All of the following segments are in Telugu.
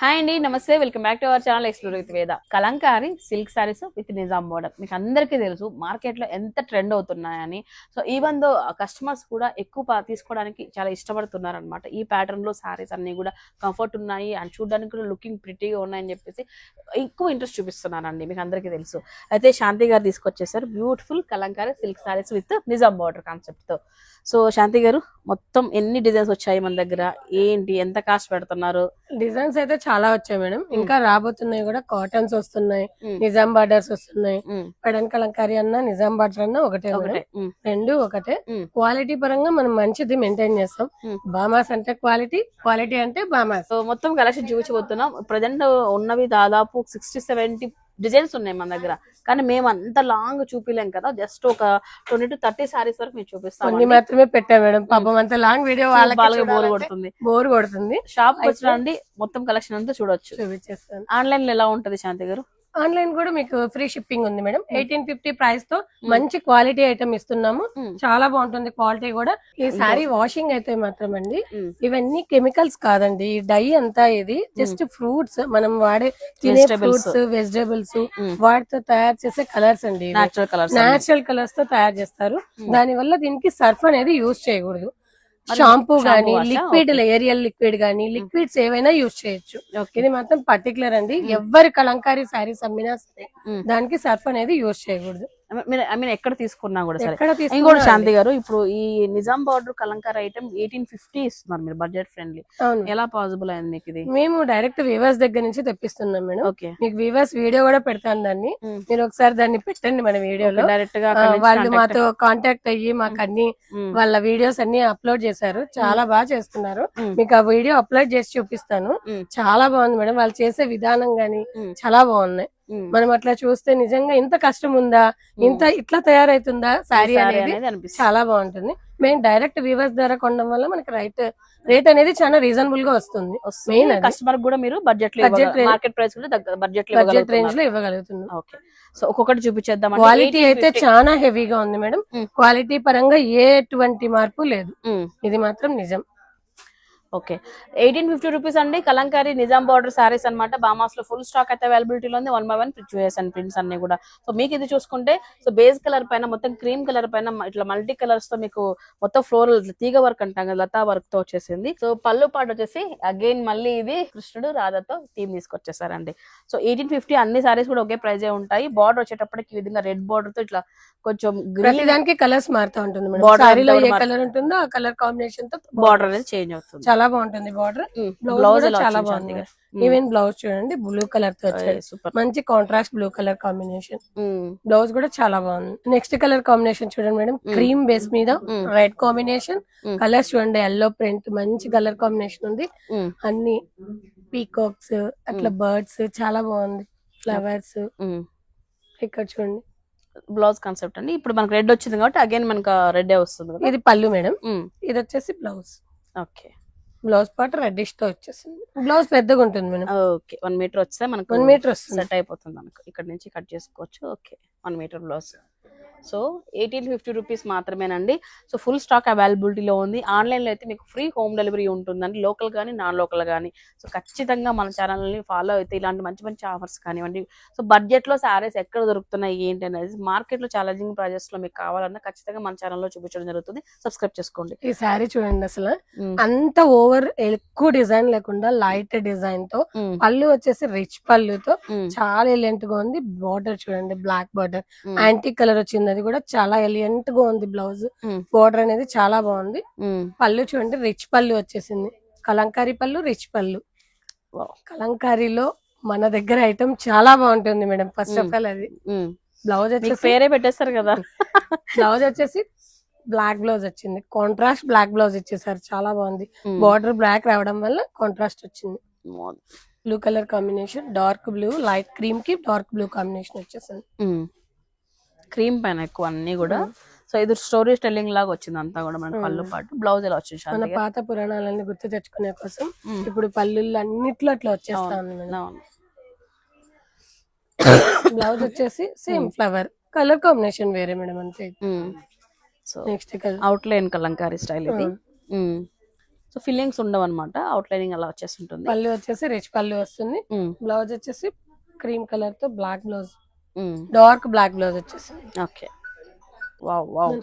హాయ్ అండి నమస్తే. Welcome back to our channel explore with Veda Kalamkari silk sarees with Nizam border మీకు అందరికీ తెలుసు మార్కెట్లో ఎంత ట్రెండ్ అవుతున్నాయని. సో ఈవెన్ దో కస్టమర్స్ కూడా ఎక్కువ తీసుకోవడానికి చాలా ఇష్టపడుతున్నారు అనమాట ఈ ప్యాటర్న్లో సారీస్ అన్ని కూడా కంఫర్ట్ ఉన్నాయి అండ్ చూడడానికి కూడా లుకింగ్ ప్రిటీగా ఉన్నాయని చెప్పేసి ఎక్కువ ఇంట్రెస్ట్ చూపిస్తున్నారండి మీకు అందరికీ తెలుసు. అయితే శాంతి గారు తీసుకొచ్చేసారు beautiful Kalamkari silk sarees with Nizam border కాన్సెప్ట్తో. సో శాంతి గారు మొత్తం ఎన్ని డిజైన్స్ వచ్చాయి మన దగ్గర? ఏంటి? ఎంత కాస్ట్ పెడుతున్నారు? డిజైన్స్ అయితే చాలా వచ్చాయి మేడం. ఇంకా రాబోతున్నాయి కూడా. కాటన్స్ వస్తున్నాయి. నిజాం బార్డర్స్ వస్తున్నాయి. పెడన్ కలంకారీ అన్న నిజాం బార్డర్ అన్న ఒకటే. ఒకటే. రెండు ఒకటే. క్వాలిటీ పరంగా మనం మంచిది మెయింటైన్ చేస్తాం. బామాస్ అంటే క్వాలిటీ క్వాలిటీ అంటే బామాస్ సో మొత్తం కలెక్షన్ చూపించబోతున్నాం. ప్రజెంట్ ఉన్నవి దాదాపు సిక్స్టీ సెవెంటీ డిజైన్స్ ఉన్నాయి మన దగ్గర. కానీ మేము అంత లాంగ్ చూపిలేం కదా జస్ట్ ఒక ట్వంటీ టు థర్టీ సారీస్ వరకు మేము చూపిస్తాం కొన్ని మాత్రమే పెట్టా మేడం. పాపం అంత లాంగ్ వీడియో వాళ్ళకి బోర్ కొడుతుంది. బోర్ కొడుతుంది. షాప్ వచ్చినండి మొత్తం కలెక్షన్ అంతా చూడొచ్చు. చూపించేస్తాను. ఆన్లైన్లో ఎలా ఉంటది శాంతి గారు? ఆన్లైన్ కూడా మీకు ఫ్రీ షిప్పింగ్ ఉంది మేడం. ఎయిటీన్ ఫిఫ్టీ ప్రైస్తో మంచి క్వాలిటీ ఐటమ్ ఇస్తున్నాము. మ్మ్. చాలా బాగుంటుంది క్వాలిటీ కూడా. ఈ సారీ వాషింగ్ అయితే మాత్రం అండి. ఇవన్నీ కెమికల్స్ కాదండి. ఈ డై అంతా ఇది జస్ట్ ఫ్రూట్స్. మనం వాడే తినే. Fruits vegetables. వాటితో తయారు చేసే కలర్స్ అండి నాచురల్ కలర్స్తో తయారు చేస్తారు. దాని వల్ల దీనికి సర్ఫ్ అనేది యూజ్ చేయకూడదు. షాంపూ గానీ? లిక్విడ్. ఏరియల్ లిక్విడ్ గానీ లిక్విడ్స్ ఏవైనా యూజ్ చేయొచ్చు ఓకే ఇది మాత్రం పర్టికులర్ అండి ఎవ్వరి కలంకారీ శారీస్ అమ్మినా సరే. దానికి సర్ఫ్ అనేది యూజ్ చేయకూడదు మీరు ఐ మీన్ ఎక్కడ తీసుకున్నా కూడా సరే. ఇంకోటి శాంతి గారు ఇప్పుడు ఈ Nizam border Kalamkari item eighteen fifty ఇస్తున్నారు మీరు బడ్జెట్ ఫ్రెండ్లీ ఎలా పాసిబుల్ అయింది మీకు ఇది? మేము డైరెక్ట్ వీవర్స్ దగ్గర నుంచి తెప్పిస్తున్నాం మేడం. ఓకే మీకు వీవర్స్ వీడియో కూడా పెడతాను దాన్ని. మ్మ్. మీరు ఒకసారి దాన్ని పెట్టండి మన వీడియోలో డైరెక్ట్గా వాళ్ళు మాతో కాంటాక్ట్ అయ్యి మాకు అన్ని మ్మ్. వాళ్ళ వీడియోస్ అన్ని అప్లోడ్ చేశారు. చాలా బాగా చేస్తున్నారు. మీకు ఆ వీడియో అప్లోడ్ చేసి చూపిస్తాను. చాలా బాగుంది మేడం. వాళ్ళు చేసే విధానం గానీ. చాలా బాగున్నాయి. మనం అట్లా చూస్తే నిజంగా ఇంత కష్టం ఉందా ఇంత ఇట్లా తయారైతుందా శారీ Saree అనేది? చాలా బాగుంటుంది. మేము డైరెక్ట్ వ్యూవర్స్ ద్వారా కొనడం వల్ల మనకి రైట్ రేట్ అనేది చాలా రీజనబుల్గా వస్తుంది. మెయిన్ కస్టమర్ కూడా మీరు బడ్జెట్ మార్కెట్ ప్రైస్ కూడా బడ్జెట్లో బడ్జెట్ రేంజ్లో ఇవ్వగలుగుతున్నాం. ఓకే సో ఒక్కొక్కటి చూపించేద్దాం క్వాలిటీ అయితే చాలా హెవీగా ఉంది మేడం. క్వాలిటీ పరంగా ఏ ఎటువంటి మార్పు లేదు. ఇది మాత్రం నిజం. ఓకే. ఎయిటీన్ ఫిఫ్టీ రూపీస్ అండి. కలంకారీ నిజాం బార్డర్ సారీస్ అన్నమాట. బామాస్లో ఫుల్ స్టాక్ అయితే అవైలబిలిటీలో ఉంది. One by one choose and prints అన్ని కూడా. సో మీకు ఇది చూసుకుంటే సో బేస్ కలర్ పైన మొత్తం క్రీమ్ కలర్ పైన ఇట్లా మల్టీ కలర్స్తో మీకు మొత్తం ఫ్లోరల్ తీగ వర్క్ అంటాం కదా లతా వర్క్తో వచ్చేసింది. సో పళ్ళు పాటు వచ్చేసి అగైన్ మళ్ళీ ఇది కృష్ణుడు రాధాతో థీమ్ తీసుకొచ్చేసారండి. సో ఎయిటీన్ ఫిఫ్టీ అన్ని సారీస్ కూడా ఒకే ప్రైజే ఉంటాయి. బార్డర్ వచ్చేటప్పటికి ఈ విధంగా రెడ్ బార్డర్తో ఇట్లా కొంచెం గ్రీన్ దానికి కలర్స్ మారుతూ ఉంటుంది అంతా ఏ కలర్ ఉంటుందో ఆ కలర్ కాంబినేషన్తో బార్డర్ అనేది చేంజ్ అవుతుంది. చాలా బాగుంటుంది బార్డర్. బ్లౌజ్ చాలా బాగుంది? ఈవెన్ బ్లౌజ్ చూడండి బ్లూ కలర్తో సూపర్ మంచి contrast blue colour combination blouse కూడా చాలా బాగుంది. నెక్స్ట్ కలర్ కాంబినేషన్ చూడండి మేడం. క్రీమ్ బేస్ మీద. Red combination. కలర్స్ చూడండి ఎల్లో ప్రింట్ మంచి కలర్ కాంబినేషన్ ఉంది. అన్ని పీకాక్స్ అట్లా బర్డ్స్ చాలా బాగుంది. ఫ్లవర్స్ ఇక్కడ చూడంండి. బ్లౌజ్ కాన్సెప్ట్ అండి. ఇప్పుడు మనకు రెడ్ వచ్చింది కాబట్టి అగైన్ మనకు రెడ్ వస్తుంది ఇది పళ్ళు మేడం. ఇది వచ్చేసి బ్లౌజ్ ఓకే బ్లౌజ్ పార్ట్ రెడ్డిష్తో వచ్చేసింది. బ్లౌజ్ పెద్దగా ఉంటుంది మేడం. ఓకే వన్ మీటర్ వస్తే మనకు వన్ మీటర్ వస్తుంది. సెట్ అయిపోతుంది మనకు. ఇక్కడ నుంచి కట్ చేసుకోవచ్చు. Okay one metre blouse so eighteen fifty rupees మాత్రమేనండి. సో ఫుల్ స్టాక్ అవైలబిలిటీలో ఉంది. ఆన్లైన్లో అయితే మీకు ఫ్రీ హోమ్ డెలివరీ ఉంటుందండి. లోకల్ కానీ నాన్ లోకల్ కానీ సో ఖచ్చితంగా మన ఛానల్ని ఫాలో అయితే ఇలాంటి మంచి మంచి ఆఫర్స్ కానివ్వండి. సో బడ్జెట్లో శారీస్ ఎక్కడ దొరుకుతున్నాయి ఏంటి అనేది మార్కెట్లో ఛాలెంజింగ్ ప్రైజెస్లో మీకు కావాలన్నా ఖచ్చితంగా మన ఛానల్లో చూపించడం జరుగుతుంది. సబ్స్క్రైబ్ చేసుకోండి. ఈ శారీ చూడండి అసలు. అంత ఓవర్ ఎక్కువ డిజైన్ లేకుండా లైట్ డిజైన్తో. పళ్ళు వచ్చేసి రిచ్ పళ్ళుతో. చాలా ఎలియంట్గా ఉంది. బార్డర్ చూడండి బ్లాక్ బార్డర్. యాంటిక్ కలర్ వచ్చింది అది కూడా చాలా ఎలియంట్గా ఉంది బ్లౌజ్. బార్డర్ అనేది చాలా బాగుంది. పళ్ళు చూడండి రిచ్ పళ్ళు వచ్చేసింది. కలంకారీ పళ్ళు రిచ్ పళ్ళు. కలంకారీలో మన దగ్గర ఐటమ్ చాలా బాగుంటుంది మేడం ఫస్ట్ ఆఫ్ ఆల్ అది. బ్లౌజ్ వచ్చేసి పేరే పెట్టేస్తారు కదా. బ్లౌజ్ వచ్చేసి బ్లాక్ బ్లౌజ్ వచ్చింది. కాంట్రాస్ట్ బ్లాక్ బ్లౌజ్ ఇచ్చేసారు చాలా బాగుంది. బార్డర్ బ్లాక్ రావడం వల్ల కాంట్రాస్ట్ వచ్చింది. Blue colour combination dark blue light క్రీమ్కి dark blue combination వచ్చేసింది. క్రీమ్ పైన ఎక్కువ అన్ని కూడా. సో ఇది స్టోరీ టెల్లింగ్ లాగా వచ్చింది అంతా కూడా మనకి పళ్ళు పాటు. బ్లౌజ్ ఎలా వచ్చింది మన? పాత పురాణాలన్నీ గుర్తు తెచ్చుకునే కోసం. ఇప్పుడు పల్లుళ్ళు అన్నిట్లో అట్లా వచ్చేస్తా ఉంది మేడం. అవును. బ్లౌజ్ వచ్చేసి సేమ్ ఫ్లవర్. కలర్ కాంబినేషన్ వేరే మేడం అంతే. So next outline Kalamkari style ఇది. సో ఫిల్లింగ్స్ ఉండవు అనమాట అవుట్లైనింగ్ అలా వచ్చేస్తుంటుంది. పళ్ళు వచ్చేసి రిచ్ పళ్ళు వస్తుంది. బ్లౌజ్ వచ్చేసి క్రీమ్ కలర్తో black blouse. Dark black blouse వచ్చేసింది. ఓకే వావ్ వావ్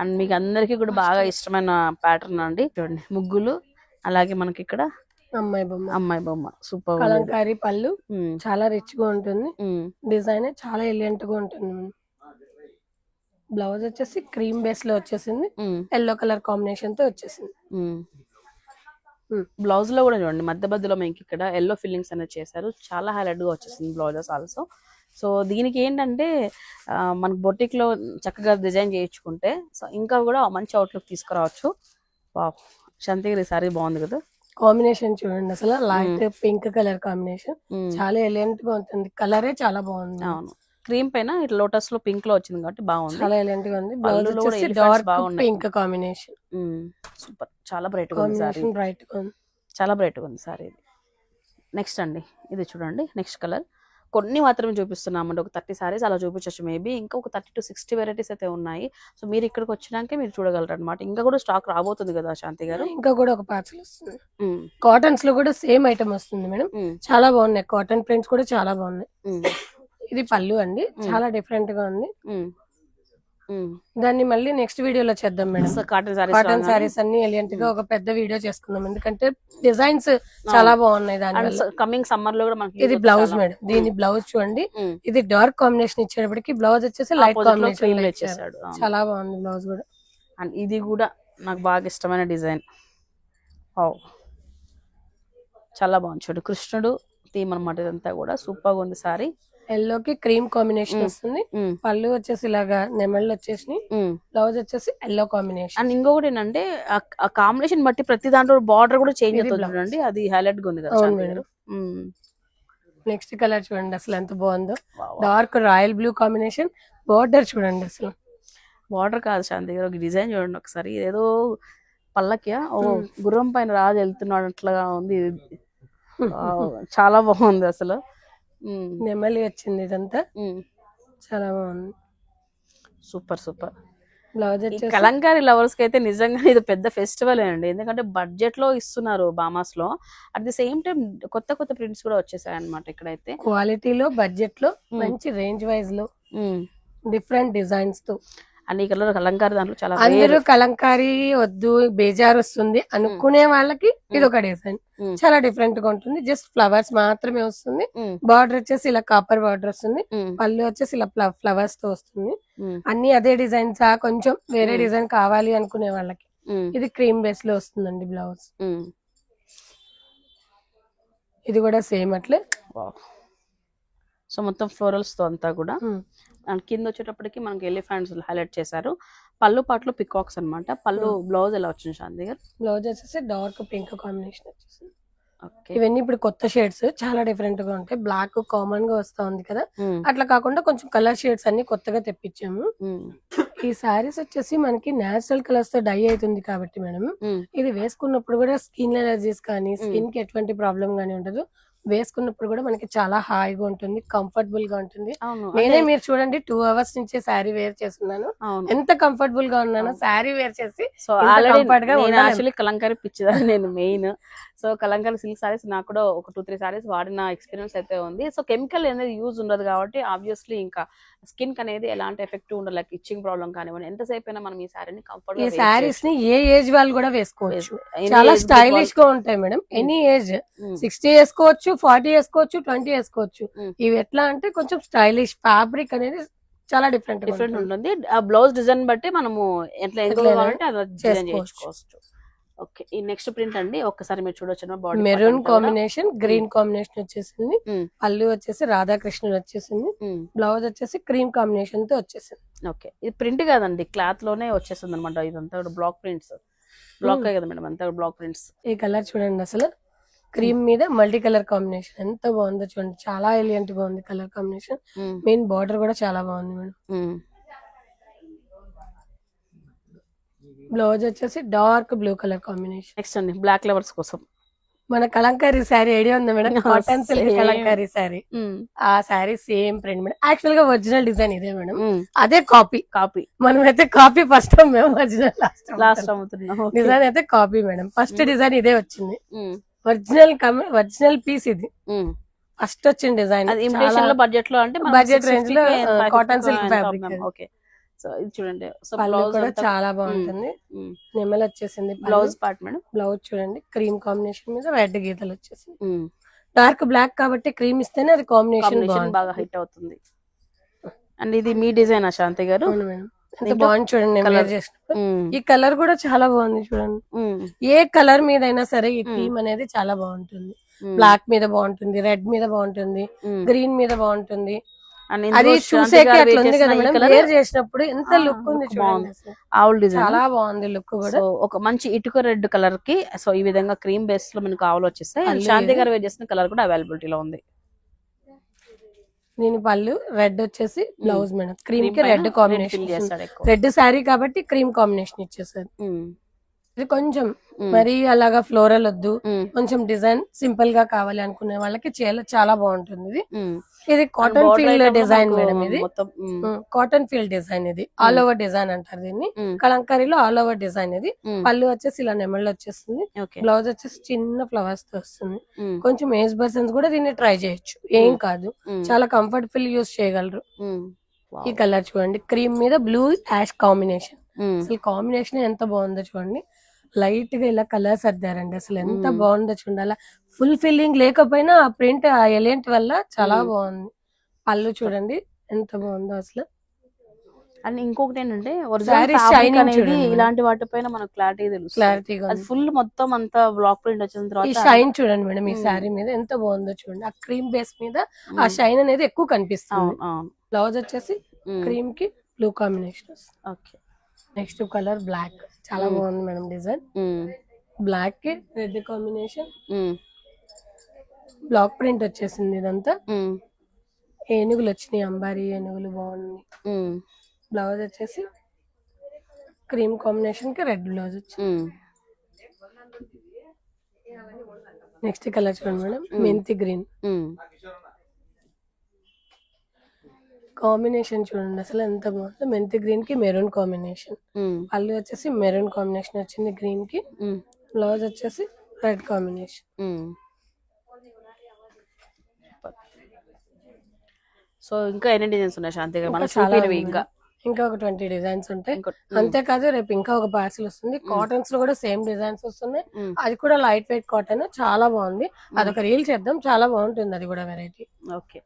అండ్ మీకు అందరికీ కూడా బాగా ఇష్టమైన ప్యాటర్న్ అండి. చూడండి. ముగ్గులు అలాగే మనకి ఇక్కడ అమ్మాయి బొమ్మ. అమ్మాయి బొమ్మ. సూపర్ కలంకారీ పళ్ళు. చాలా రిచ్గా ఉంటుంది. డిజైన్ చాలా ఎలియంట్గా ఉంటుంది. బ్లౌజ్ వచ్చేసి క్రీమ్ బేస్లో వచ్చేసింది. ఎల్లో కలర్ కాంబినేషన్తో వచ్చేసింది. Hmm. బ్లౌజ్లో కూడా చూడండి మధ్య మధ్యలో మీకు ఇక్కడ ఎల్లో ఫిల్లింగ్స్ అనేది చేశారు. చాలా హైలైట్గా వచ్చేసింది బ్లౌజెస్ ఆల్సో సో దీనికి ఏంటంటే మనకు బొటిక్లో చక్కగా డిజైన్ చేయించుకుంటే సో ఇంకా కూడా మంచి అవుట్లుక్ తీసుకురావచ్చు. శాంతిగిరి సారీ బాగుంది కదా? కాంబినేషన్ చూడండి అసలు. Light pink colour combination. చాలా ఎలియంట్గా ఉంటుంది. కలరే చాలా బాగుంది. అవును. క్రీమ్ పైన ఇట్లా లోటస్లో పింక్లో వచ్చింది కాబట్టి బాగుంది. చాలా ఎలియంట్గా ఉంది బ్లౌజ్ డార్క్ బాగున్నాయి. Pink combination. సూపర్. చాలా బ్రైట్గా ఉంది సారీ కాంబినేషన్ బ్రైట్గా ఉంది. చాలా సారీ ఇది. నెక్స్ట్ అండి. ఇది చూడండి. Next colour. కొన్ని మాత్రమే చూపిస్తున్నామండి. ఒక థర్టీ సారీస్ అలా చూపించచ్చు. మేబీ ఇంకా ఒక థర్టీ టు సిక్స్టీ వెరైటీస్ అయితే ఉన్నాయి. సో మీరు ఇక్కడికి వచ్చినాకే మీరు చూడగలరు అనమాట ఇంకా కూడా స్టాక్ రాబోతుంది కదా శాంతి గారు? ఇంకా కూడా ఒక పార్సల్ వస్తుంది. కాటన్స్లో కూడా సేమ్ ఐటమ్ వస్తుంది మేడం. చాలా బాగున్నాయి. కాటన్ ప్రింట్స్ కూడా చాలా బాగున్నాయి. ఇది పళ్ళు అండి. చాలా డిఫరెంట్గా ఉంది. దాన్ని మళ్ళీ నెక్స్ట్ వీడియోలో చేద్దాం madam. Cotton sarees cotton sarees అన్ని ఎలియంట్గా ఒక పెద్ద వీడియో చేసుకుందాం. ఎందుకంటే డిజైన్స్ చాలా బాగున్నాయి దాని కమింగ్ సమ్మర్లో కూడా మనకి ఇది బ్లౌజ్ మేడం. దీని బ్లౌజ్ చూడండి. ఇది డార్క్ కాంబినేషన్ ఇచ్చేటప్పటికి బ్లౌజ్ వచ్చేసి లైట్ కాంబినేషన్ ఇచ్చేసాడు. చాలా బాగుంది బ్లౌజ్ కూడా. అండ్ ఇది కూడా నాకు బాగా ఇష్టమైన డిజైన్. చాలా బాగుంది. చూడు కృష్ణుడు థీమ్ అనమాట ఇదంతా కూడా. సూపర్గా ఉంది సారీ. ఎల్లో కి క్రీమ్ కాంబినేషన్ వస్తుంది. పళ్ళు వచ్చేసి ఇలాగా నెమళ్ళు వచ్చేసి బ్లౌజ్ వచ్చేసి ఎల్లో కాంబినేషన్. అండ్ ఇంకొకటి ఏంటంటే ఆ- కాంబినేషన్ బట్టి ప్రతి దాంట్లో బార్డర్ కూడా చేంజ్ అవుతుంది అది హైలైట్గా ఉంది కదా. నెక్స్ట్ కలర్ చూడండి అసలు ఎంత బాగుందో. Dark royal blue combination border చూడండి అసలు. బార్డర్ కాదు శాంతి గారు ఒక డిజైన్ చూడండి ఒకసారి. ఏదో పల్లకియా ఓ గుర్రం పైన రాజు వెళ్తున్నాడు అట్లా ఉంది. చాలా బాగుంది అసలు. నెమలి వచ్చింది ఇదంతా. చాలా బాగుంది. Super super. బ్లౌజ్ కలంకారీ లవర్స్కి అయితే నిజంగా ఇది పెద్ద ఫెస్టివల్ అండి. ఎందుకంటే బడ్జెట్లో ఇస్తున్నారు బామాస్లో. అట్ ది సేమ్ టైం కొత్త కొత్త ప్రింట్స్ కూడా వచ్చేసాయి అనమాట ఇక్కడైతే క్వాలిటీలో బడ్జెట్లో మంచి రేంజ్ వైజ్లో డిఫరెంట్ డిజైన్స్తో. ఈ కలర్ కలంకారీ దాంట్లో చాలా అందరూ. కలంకారీ వద్దు బేజార్ వస్తుంది అనుకునే వాళ్ళకి ఇది ఒక డిజైన్. చాలా డిఫరెంట్గా ఉంటుంది. జస్ట్ ఫ్లవర్స్ మాత్రమే వస్తుంది. బార్డర్ వచ్చేసి ఇలా కాపర్ బార్డర్ వస్తుంది. పళ్ళు వచ్చేసి ఇలా ఫ్లవర్స్తో వస్తుంది. అన్ని అదే డిజైన్స్ కొంచెం వేరే. డిజైన్ కావాలి అనుకునే వాళ్ళకి. ఇది క్రీమ్ బేస్లో వస్తుందండి బ్లౌజ్. ఇది కూడా సేమ్ అట్లే. సో మొత్తం ఫ్లోరల్స్తో అంతా కూడా. అండ్ కింద వచ్చేటప్పటికి మనకి ఎలిఫెంట్స్ హైలైట్ చేశారు. పళ్ళు పాటలు పికాక్స్ అన్నమాట. పళ్ళు బ్లౌజ్ ఎలా వచ్చింది శాంతి గారు? బ్లౌజ్ వచ్చేసి డార్క్ పింక్ కాంబినేషన్ వచ్చేసి. ఓకే. ఇవన్నీ ఇప్పుడు కొత్త షేడ్స్ చాలా డిఫరెంట్గా ఉంటాయి. బ్లాక్ కామన్గా వస్తా ఉంది కదా అట్లా కాకుండా కొంచెం కలర్ షేడ్స్ అన్ని కొత్తగా తెప్పించాము. ఈ సారీస్ వచ్చేసి మనకి నేచురల్ కలర్స్తో డై అవుతుంది కాబట్టి మేడం. ఇది వేసుకున్నప్పుడు కూడా స్కిన్ ఎలర్జీస్ కానీ స్కిన్కి ఎటువంటి ప్రాబ్లం గానీ ఉండదు. వేసుకున్నప్పుడు కూడా మనకి చాలా హాయిగా ఉంటుంది కంఫర్టబుల్గా ఉంటుంది. నేనే మీరు చూడండి టూ అవర్స్ నుంచి శారీ వేర్ చేస్తున్నాను. ఎంత కంఫర్టబుల్గా ఉన్నానో శారీ వేర్ చేసి సో ఆల్రెడీ కలంకారీ పిచ్చిదాన్ని నేను main so Kalamkari silk sarees నాకు కూడా ఒక టూ త్రీ సారీస్ వాడిన ఎక్స్పీరియన్స్ అయితే ఉంది. సో కెమికల్ అనేది యూజ్ ఉండదు కాబట్టి ఆబ్వియస్లీ ఇంకా స్కిన్ అనేది ఎలాంటి ఎఫెక్ట్ ఉండదు. లైక్ ఇచ్చింగ్ ప్రాబ్లం కానివ్వండి ఎంతసేపు అయినా మనం ఈ సారీని కంఫర్ట్ ఈ శారీస్ని ఏ ఏజ్ వాళ్ళు కూడా వేసుకోవచ్చు. చాలా స్టైలిష్గా ఉంటాయి మేడం. ఎనీ ఏజ్ సిక్స్టీ వేసుకోవచ్చు ఫార్టీ వేసుకోవచ్చు ట్వంటీ వేసుకోవచ్చు. Mm. ఇవి ఎట్లా అంటే కొంచెం స్టైలిష్ ఫ్యాబ్రిక్ అనేది చాలా డిఫరెంట్ డిఫరెంట్ ఉంటుంది. ఆ బ్లౌజ్ డిజైన్ బట్టి మనము ఎట్లా ఎంత ఎట్లైనా కావాలంటే అది డిజైన్ చేసుకోవచ్చు. ఓకే. ఈ నెక్స్ట్ ప్రింట్ అండి ఒక్కసారి మీరు చూడొచ్చు body maroon combination green combination వచ్చేసింది. పళ్ళు వచ్చేసి రాధాకృష్ణుడు వచ్చేసింది. బ్లౌజ్ వచ్చేసి క్రీమ్ కాంబినేషన్తో వచ్చేసింది. ఓకే. ఇది ప్రింట్ కాదండి క్లాత్లోనే వచ్చేస్తుంది అనమాట ఇదంతా బ్లాక్ ప్రింట్స్ బ్లాక్ కదా మేడం అంతా బ్లాక్ ప్రింట్స్ ఈ కలర్ చూడండి అసలు. క్రీమ్ మీద మల్టీ కలర్ కాంబినేషన్ ఎంత బాగుందో చూడండి. చాలా ఎలియంట్గా ఉంది కలర్ కాంబినేషన్ మెయిన్ బార్డర్ కూడా చాలా బాగుంది మేడం. బ్లౌజ్ వచ్చేసి dark blue colour combination. Next అండి బ్లాక్ లవర్స్ కోసం. మన కలంకారీ శారీ ఐడియా ఉంది madam? Cotton silk. Kalamkari saree. ఆ శారీ సేమ్ ప్రింట్ మేడం. యాక్చువల్గా ఒరిజినల్ డిజైన్ ఇదే మేడం. అదే కాపీ. కాపీ. మనం అయితే కాపీ ఫస్ట్ మేము ఒరిజినల్ లాస్ట్ లాస్ట్ అమ్ముతున్నాం. Okay. డిజైన్ అయితే copy madam. First Mm. Design ఇదే వచ్చింది. ఒరిజినల్ ఒరిజినల్ పీస్ ఇది. ఫస్ట్ వచ్చిన డిజైన్. బడ్జెట్లో అంటే Budget range లో, silk fabric అది. ఓకే సో ఇది చూడండి. సో బ్లౌజ్ కూడా చాలా బాగుంటుంది. నెమలు వచ్చేసింది బ్లౌజ్ పార్ట్ మేడం. బ్లౌజ్ చూడండి. క్రీమ్ కాంబినేషన్ మీద రెడ్ గీతలు వచ్చేసింది. ఉమ్. డార్క్ బ్లాక్ కాబట్టి క్రీమ్ ఇస్తేనే అది కాంబినేషన్ బాగా హిట్ అవుతుంది. అండ్ ఇది మీ డిజైన్ శాంతి గారు? బాగుంది చూడండి ఈ కలర్ కూడా చాలా బాగుంది చూడండి. ఏ కలర్ మీద అయినా సరే ఈ. థీమ్ అనేది చాలా బాగుంటుంది. బ్లాక్ మీద బాగుంటుంది రెడ్ మీద బాగుంటుంది. గ్రీన్ మీద బాగుంటుంది. అది చూసేకి గారు అట్లా ఉంది వేసేసిన కదా ఈ మేడం. colour వేర్ చేసినప్పుడు ఎంత లుక్ ఉంది చూడండి. ఆవుల్ డిజైన్ చాలా బాగుంది లుక్ కూడా. ఒక మంచి ఇటుక రెడ్ కలర్కి సో ఈ విధంగా క్రీమ్ బేస్లో మనకు ఆవులు వచ్చేస్తాయి శాంతి. గారు వేర్ చేసిన కలర్ కూడా అవైలబిలిటీ లో ఉంది. దీని పళ్ళు రెడ్ వచ్చేసి బ్లౌజ్ మేడం. క్రీమ్కి రెడ్ కాంబినేషన్ చేస్తాడు. రెడ్ శారీ కాబట్టి క్రీమ్ కాంబినేషన్ ఇచ్చేసారు ఇది కొంచెం ఉమ్, మరీ అలాగా ఫ్లోరల్ వద్దు. ఉమ్, కొంచెం డిజైన్ సింపుల్గా కావాలి అనుకునే వాళ్ళకి చాలా చాలా బాగుంటుంది ఇది. ఇది కాటన్ ఫీల్డ్ డిజైన్ మేడం ఇది. కాటన్ ఫీల్డ్ డిజైన్ ఇది. ఆల్ ఓవర్ డిజైన్ అంటారు దీన్ని. కలంకారీలో ఆల్ ఓవర్ డిజైన్ ఇది. పళ్ళు వచ్చేసి ఇలా నెమళ్ళు వచ్చేస్తుంది. బ్లౌజ్ వచ్చేసి చిన్న ఫ్లవర్స్తో వస్తుంది. కొంచెం ఏజ్ పర్సన్స్ కూడా దీన్ని ట్రై చేయొచ్చు. ఏం. కాదు. చాలా కంఫర్టబుల్ యూస్ చేయగలరు. ఈ కలర్ చూడండి. క్రీమ్ మీద బ్లూ యాష్ కాంబినేషన్ అసలు కాంబినేషన్ ఎంత బాగుందో చూడండి. లైట్గా ఇలా కలర్స్ అద్దారండి. అసలు ఎంత. బాగుందో చూడండి. అలా ఫుల్ ఫిల్లింగ్ లేకపోయినా ఆ ప్రింట్ ఆ ఎలియంట్ వల్ల చాలా. బాగుంది. పళ్ళు చూడండి ఎంత బాగుందో అసలు. అండ్ ఇంకొకటి ఏంటంటే ఒరిజినల్ అనేది. ఇలాంటి వాటిపైన మనకు క్లారిటీ తెలుసు క్లారిటీగా అది ఫుల్ మొత్తం అంతా బ్లాక్ ప్రింట్ వచ్చిన తర్వాత షైన్ చూడండి మేడం ఈ. శారీ మీద ఎంత బాగుందో చూడండి. ఆ క్రీమ్ బేస్ మీద ఆ షైన్ అనేది ఎక్కువ కనిపిస్తుంది. బ్లౌజ్ వచ్చేసి క్రీమ్కి blue combination okay. Next colour black చాలా. బాగుంది మేడం డిజైన్ బ్లాక్కి రెడ్ కాంబినేషన్ బ్లాక్ ప్రింట్ వచ్చేసింది ఇదంతా. ఏనుగులు వచ్చినాయి అంబారీ ఏనుగులు బాగున్నాయి. బ్లౌజ్ వచ్చేసి క్రీమ్ కాంబినేషన్కి రెడ్ బ్లౌజ్ వచ్చింది. నెక్స్ట్ కలర్ చూడండి మేడం. మెంతి గ్రీన్ కాంబినేషన్ చూడండి అసలు ఎంత బాగుందో. మెంతి గ్రీన్కి మెరూన్ కాంబినేషన్ పళ్ళు వచ్చేసి మెరూన్ కాంబినేషన్ వచ్చింది గ్రీన్కి. బ్లౌజ్ వచ్చేసి రెడ్ కాంబినేషన్ సో ఇంకా ఎన్ని డిజైన్స్ ఉన్నాయి శాంతి గారు? మనం ఇంకా చాలా చూపినవి. ఇంకా. ఇంకా ఒక ట్వంటీ డిజైన్స్ ఉంటాయి. అంతేకాదు రేపు ఇంకా ఒక పార్సిల్ వస్తుంది. కాటన్స్లో కూడా సేమ్ డిజైన్స్ వస్తున్నాయి. అది కూడా లైట్ వెయిట్ కాటన్ చాలా బాగుంది. అదొక రీల్ చేద్దాం. చాలా బాగుంటుంది అది కూడా వెరైటీ ఓకే.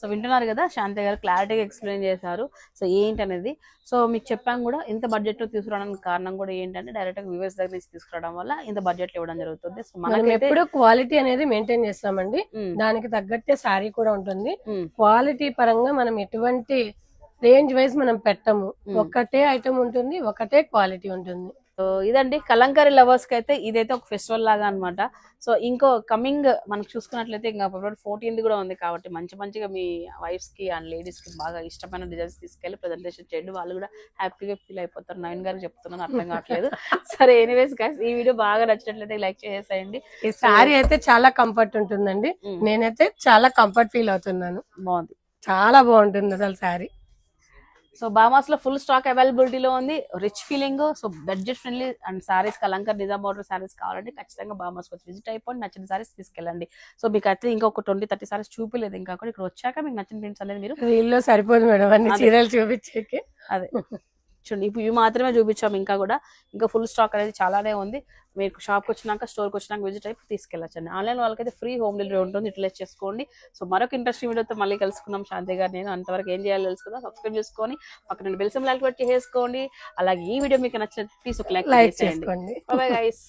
సో వింటున్నారు కదా శాంతి గారు క్లారిటీగా ఎక్స్ప్లెయిన్ చేశారు. సో ఏంటి అనేది సో మీకు చెప్పాం కూడా ఇంత బడ్జెట్లో తీసుకురావడానికి కారణం కూడా ఏంటంటే డైరెక్ట్గా వ్యూవర్స్ దగ్గర నుంచి తీసుకురావడం వల్ల ఇంత బడ్జెట్లో ఇవ్వడం జరుగుతుంది. సో మనం ఎప్పుడు క్వాలిటీ అనేది మెయింటైన్ చేస్తామండి. దానికి తగ్గట్టే శారీ కూడా ఉంటుంది. క్వాలిటీ పరంగా మనం ఎటువంటి రేంజ్ వైజ్ మనం పెట్టము. ఒకటే ఐటమ్ ఉంటుంది ఒకటే క్వాలిటీ ఉంటుంది. సో ఇదండి కలంకారీ లవర్స్కి అయితే ఇదైతే ఒక ఫెస్టివల్ లాగా అన్నమాట. సో ఇంకో కమింగ్ మనకు చూసుకున్నట్లయితే ఇంకా ఫిబ్రవరి ఫోర్టీన్త్ కూడా ఉంది కాబట్టి మంచి మంచిగా మీ వైఫ్స్కి అండ్ లేడీస్కి బాగా ఇష్టమైన డిజైన్స్ తీసుకెళ్ళి ప్రెజెంటేషన్ చేయండి. వాళ్ళు కూడా హ్యాపీగా ఫీల్ అయిపోతారు. నవీన్ గారికి చెప్తున్నాను అర్థం కావట్లేదు. సరే ఎనీవేస్ గైస్ ఈ వీడియో బాగా నచ్చినట్లయితే లైక్ చేసేయండి. ఈ శారీ అయితే చాలా కంఫర్ట్ ఉంటుందండి. నేనైతే చాలా కంఫర్ట్ ఫీల్ అవుతున్నాను. బాగుంది. చాలా బాగుంటుంది అసలు శారీ సో బామాస్లో ఫుల్ స్టాక్ అవైలబిలిటీలో ఉంది rich feeling so budget friendly and saris kalamkari Nizam border saris కావాలంటే ఖచ్చితంగా బామాస్ వచ్చి విజిట్ అయిపోండి. నచ్చిన సారీస్ తీసుకెళ్ళండి. సో మీకు అయితే ఇంకా ఒక ట్వంటీ థర్టీ సారీస్ చూపిలేదు. ఇంకా కూడా ఇక్కడ వచ్చాక మీకు నచ్చిన ప్రింట్స్ అనేది మీరు లో సరిపోదు మేడం. అన్ని. చీరలు చూపించేకి. అదే. చూడండి ఇప్పుడు ఇవి మాత్రమే చూపించాము ఇంకా కూడా. ఇంకా ఫుల్ స్టాక్ అనేది చాలానే ఉంది. మీకు షాప్కి వచ్చినాక స్టోర్కి వచ్చినాక విజిట్ అయిపోయి తీసుకెళ్ళచ్చండి. ఆన్లైన్ వాళ్ళకైతే ఫ్రీ హోమ్ డెలివరీ ఉంటుంది. యూటిలైజ్ చేసుకోండి. సో మరొక ఇంట్రెస్టింగ్ వీడియోతో మళ్ళీ కలుసుకుందాం. శాంతి గారు నేను అంతవరకు ఏం చేయాలో తెలుసుకుందాం. సబ్స్క్రైబ్ చేసుకొని పక్కన బెల్సం లైక్ పెట్టి చేసుకోండి అలాగే ఈ వీడియో మీకు నచ్చినట్టు ప్లీజ్ ఒక లైక్ చేయండి బాయ్ గైస్